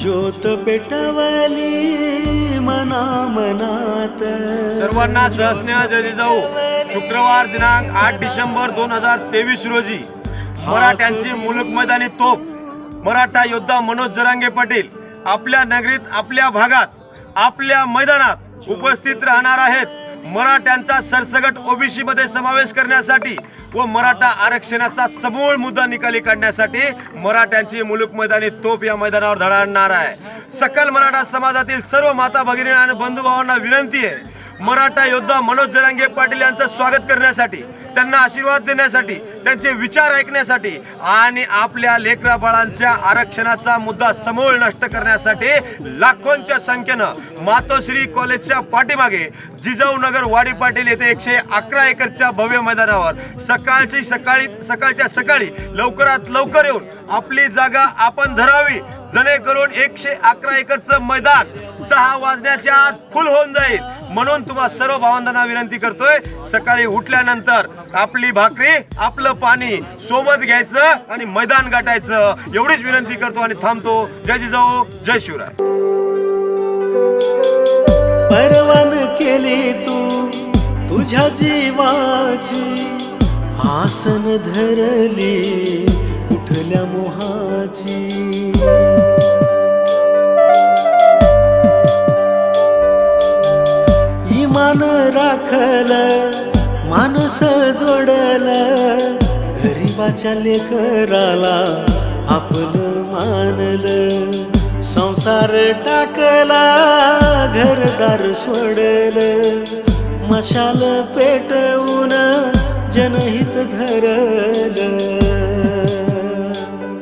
ज्योत पेटवली मना मनात. सर्वांना सहस्नेह जय जाऊ शुक्रवार दिनांक आठ डिसेंबर दोन हजार तेवीस रोजी मराठ्यांची मुलुक मैदानी तोप मराठा योद्धा मनोज जरांगे पाटील आपल्या नगरीत आपल्या भागात आपल्या मैदानात उपस्थित राहणार आहेत. मराठ्यांचा सरसगट ओबीसी मध्ये समावेश करण्यासाठी व मराठा आरक्षणाचा समूळ मुद्दा निकाली काढण्यासाठी मराठ्यांची मुलुक मैदानी तोप या मैदानावर धडाडणार आहे. सकल मराठा समाजातील सर्व माता भगिनी आणि बंधुभावांना विनंती आहे. मराठा योद्धा मनोज जरांगे पाटील यांचं स्वागत करण्यासाठी त्यांना आशीर्वाद देण्यासाठी त्यांचे विचार ऐकण्यासाठी आणि आपल्या लेकरा बाळांच्या आरक्षणाचा मुद्दा समूळ नष्ट करण्यासाठी लाखोंच्या संख्येनं मातोश्री कॉलेजच्या पाठीमागे जिजाऊ नगर वाडी पाटील येथे एकशे अकरा एकरच्या भव्य मैदानावर सकाळची सकाळी सकाळच्या सकाळी लवकरात लवकर येऊन आपली जागा आपण धरावी जेणेकरून एकशे अकरा एकरचं मैदान दहा वाजण्याच्या आत फुल होऊन जाईल. म्हणून तुम्हा सर्व भावंडांना विनंती करतोय सकाळी उठल्यानंतर आपली भाकरी आपलं पाणी सोबत घ्यायचं आणि मैदान गाठायचं. एवढीच विनंती करतो आणि थांबतो. जय जिजाऊ जय शिवराय. परवान केले तू तुझ्या जीवाची आसन धरली कुठल्या मोहाची. मान राखल मानस जोडल. गरीबाच्या लेकराला आपलं मानलं. संसार टाकला घरदार सोडल. मशाल पेटवून जनहित धरलं.